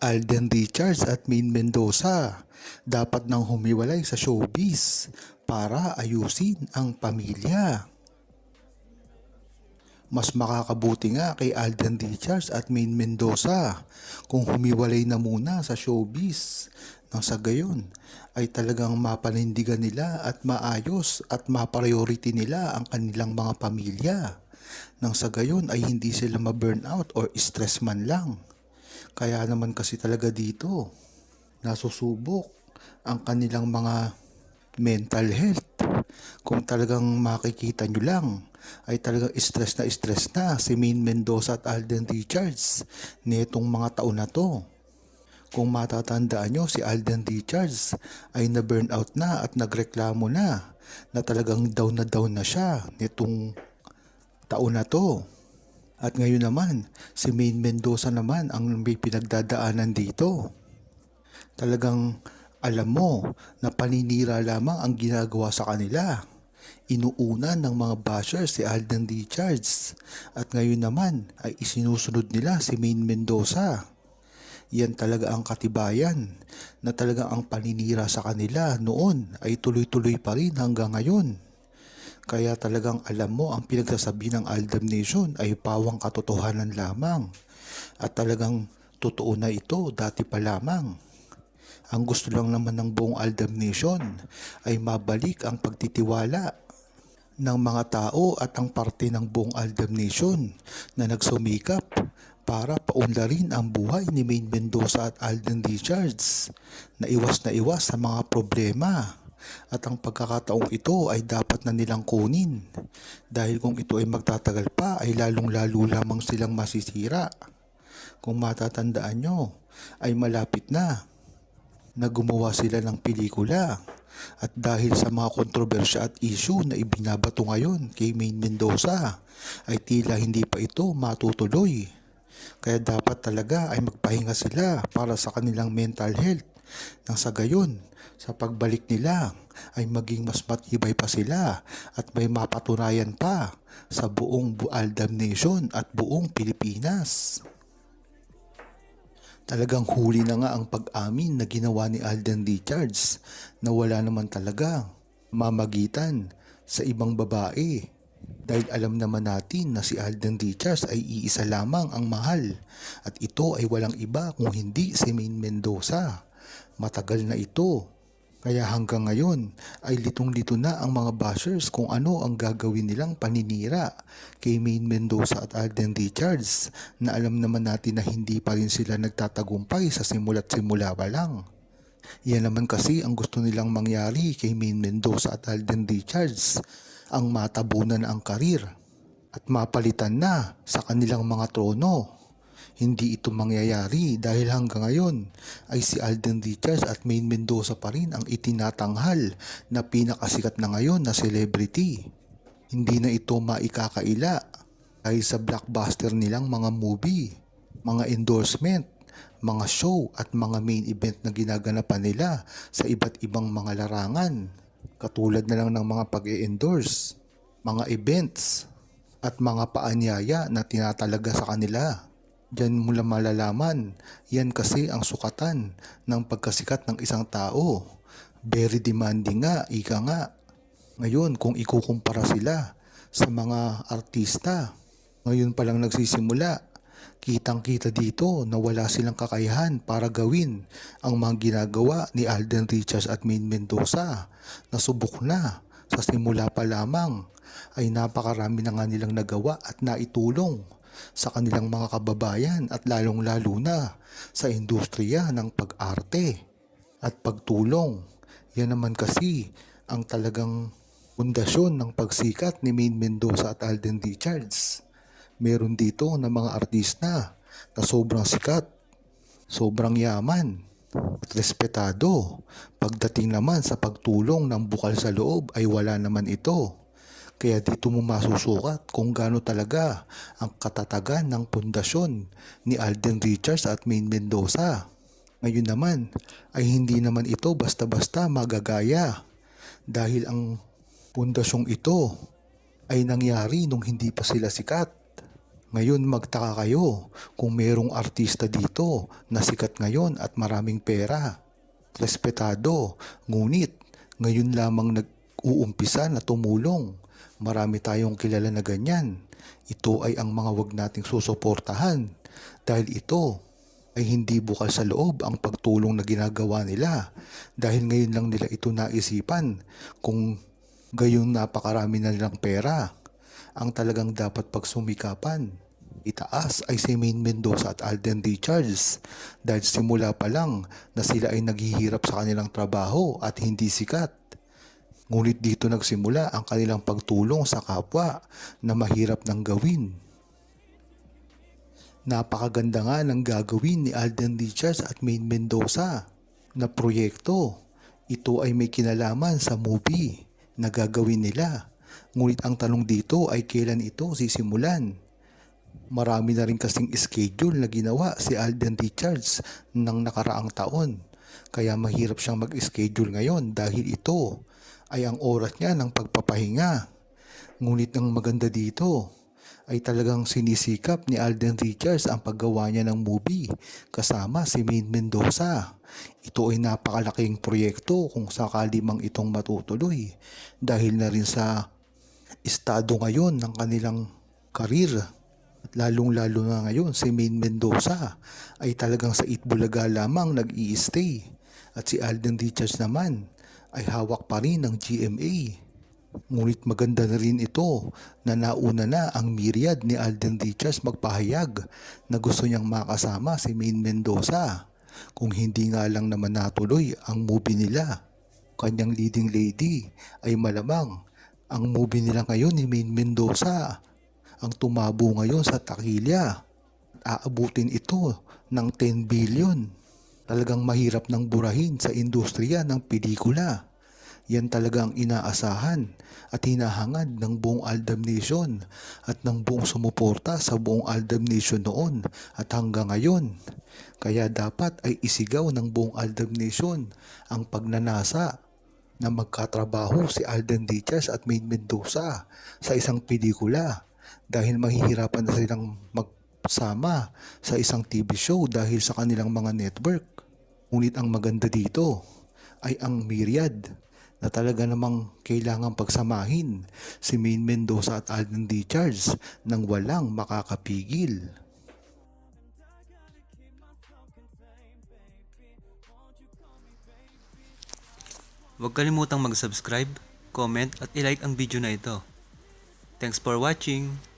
Alden Richards at Maine Mendoza dapat nang humiwalay sa showbiz para ayusin ang pamilya. Mas makakabuti nga kay Alden Richards at Maine Mendoza kung humiwalay na muna sa showbiz nang sa gayon ay talagang mapanindigan nila at maayos at mapriority nila ang kanilang mga pamilya. Nang sa gayon ay hindi sila ma-burnout or stress man lang. Kaya naman kasi talaga dito, nasusubok ang kanilang mga mental health. Kung talagang makikita nyo lang, ay talagang stress na stress na si Maine Mendoza at Alden Richards nitong mga taon na to. Kung matatandaan nyo, si Alden Richards ay na-burnout na at nagreklamo na na talagang down na down na siya nitong taon na to. At ngayon naman, si Maine Mendoza naman ang may pinagdadaanan dito. Talagang alam mo na paninira lamang ang ginagawa sa kanila. Inuuna ng mga bashers si Alden Richards at ngayon naman ay isinusunod nila si Maine Mendoza. Yan talaga ang katibayan na talagang ang paninira sa kanila noon ay tuloy-tuloy pa rin hanggang ngayon. Kaya talagang alam mo ang pinagsasabi ng Aldam Nation ay pawang katotohanan lamang. At talagang totoo na ito dati pa lamang. Ang gusto lang naman ng buong Aldam Nation ay mabalik ang pagtitiwala ng mga tao at ang parte ng buong Aldam Nation na nagsumikap para paunlarin ang buhay ni Maine Mendoza at Alden Richards na iwas na iwas sa mga problema at ang pagkakataong ito ay dapat na nilang kunin dahil kung ito ay magtatagal pa ay lalong lalo lamang silang masisira. Kung matatandaan nyo ay malapit na na gumawa sila ng pelikula at dahil sa mga kontrobersya at issue na ibinabato ngayon kay Maine Mendoza ay tila hindi pa ito matutuloy. Kaya dapat talaga ay magpahinga sila para sa kanilang mental health nang sa gayon sa pagbalik nila ay maging mas matibay pa sila at may mapatunayan pa sa buong Bualdam Nation at buong Pilipinas. Talagang huli na nga ang pag-amin na ginawa ni Alden Richards na wala naman talaga mamagitan sa ibang babae. Dahil alam naman natin na si Alden Richards ay iisa lamang ang mahal at ito ay walang iba kung hindi si Maine Mendoza. Matagal na ito kaya hanggang ngayon ay litong-lito na ang mga bashers kung ano ang gagawin nilang paninira kay Maine Mendoza at Alden Richards na alam naman natin na hindi pa rin sila nagtatagumpay sa simula't simula pa lang. Yan naman kasi ang gusto nilang mangyari kay Maine Mendoza at Alden Richards ang matabunan ang karir at mapalitan na sa kanilang mga trono. Hindi ito mangyayari dahil hanggang ngayon ay si Alden Richards at Maine Mendoza pa rin ang itinatanghal na pinakasikat na ngayon na celebrity. Hindi na ito maikakaila dahil sa blockbuster nilang mga movie, mga endorsement, mga show at mga main event na ginaganapan nila sa iba't ibang mga larangan. Katulad na lang ng mga pag-e-endorse, mga events, at mga paanyaya na tinatalaga sa kanila. Diyan mo lang malalaman, yan kasi ang sukatan ng pagkasikat ng isang tao. Very demanding nga, ika nga. Ngayon, kung ikukumpara sila sa mga artista, ngayon pa lang nagsisimula, kitang-kita dito na wala silang kakayahan para gawin ang mga ginagawa ni Alden Richards at Maine Mendoza. Nasubok na sa simula pa lamang ay napakarami na nga nilang nagawa at naitulong sa kanilang mga kababayan at lalong-lalo na sa industriya ng pag-arte at pagtulong. Yan naman kasi ang talagang pundasyon ng pagsikat ni Maine Mendoza at Alden Richards. Meron dito na mga artista na sobrang sikat, sobrang yaman, at respetado. Pagdating naman sa pagtulong ng bukal sa loob ay wala naman ito. Kaya dito mo masusukat kung gaano talaga ang katatagan ng pundasyon ni Alden Richards at Maine Mendoza. Ngayon naman ay hindi naman ito basta-basta magagaya dahil ang pundasyong ito ay nangyari nung hindi pa sila sikat. Ngayon magtaka kayo kung merong artista dito na sikat ngayon at maraming pera. Respetado, ngunit ngayon lamang nag-uumpisa na tumulong. Marami tayong kilala na ganyan. Ito ay ang mga wag nating susuportahan dahil ito ay hindi bukal sa loob ang pagtulong na ginagawa nila dahil ngayon lang nila ito naisipan kung gayon napakarami na nilang pera ang talagang dapat pagsumikapan. Itaas ay si Main Mendoza at Alden Richards dahil simula pa lang na sila ay naghihirap sa kanilang trabaho at hindi sikat. Ngunit dito nagsimula ang kanilang pagtulong sa kapwa na mahirap nang gawin. Napakaganda nga ng gagawin ni Alden Richards at Main Mendoza na proyekto. Ito ay may kinalaman sa movie na gagawin nila. Ngunit ang tanong dito ay kailan ito sisimulan. Marami na rin kasing schedule na ginawa si Alden Richards ng nakaraang taon. Kaya mahirap siyang mag-schedule ngayon dahil ito ay ang oras niya ng pagpapahinga. Ngunit ang maganda dito ay talagang sinisikap ni Alden Richards ang paggawa niya ng movie kasama si Main Mendoza. Ito ay napakalaking proyekto kung sakali mang itong matutuloy dahil na rin sa estado ngayon ng kanilang karir. At lalong-lalo na ngayon si Main Mendoza ay talagang sa Itbulaga lamang nag stay At si Alden Richards naman ay hawak pa rin ng GMA. Ngunit maganda na rin ito na nauna na ang myriad ni Alden Richards magpahayag na gusto niyang makasama si Main Mendoza kung hindi nga lang naman natuloy ang movie nila. Kanyang leading lady ay malamang ang movie nila ngayon ni Main Mendoza ang tumabo ngayon sa takilya. Aabutin ito ng 10 billion. Talagang mahirap nang burahin sa industriya ng pelikula. Yan talaga ang inaasahan at hinahangad ng buong Aldam Nation at ng buong sumuporta sa buong Aldam Nation noon at hanggang ngayon. Kaya dapat ay isigaw ng buong Aldam Nation ang pagnanasa na magkatrabaho si Alden Richards at Main Mendoza sa isang pelikula dahil mahihirapan na silang magsama sa isang TV show dahil sa kanilang mga network. Ngunit ang maganda dito ay ang myriad na talaga namang kailangang pagsamahin si Main Mendoza at Alden Richards nang walang makakapigil. Huwag kalimutang mag-subscribe, comment at ilike ang video na ito. Thanks for watching!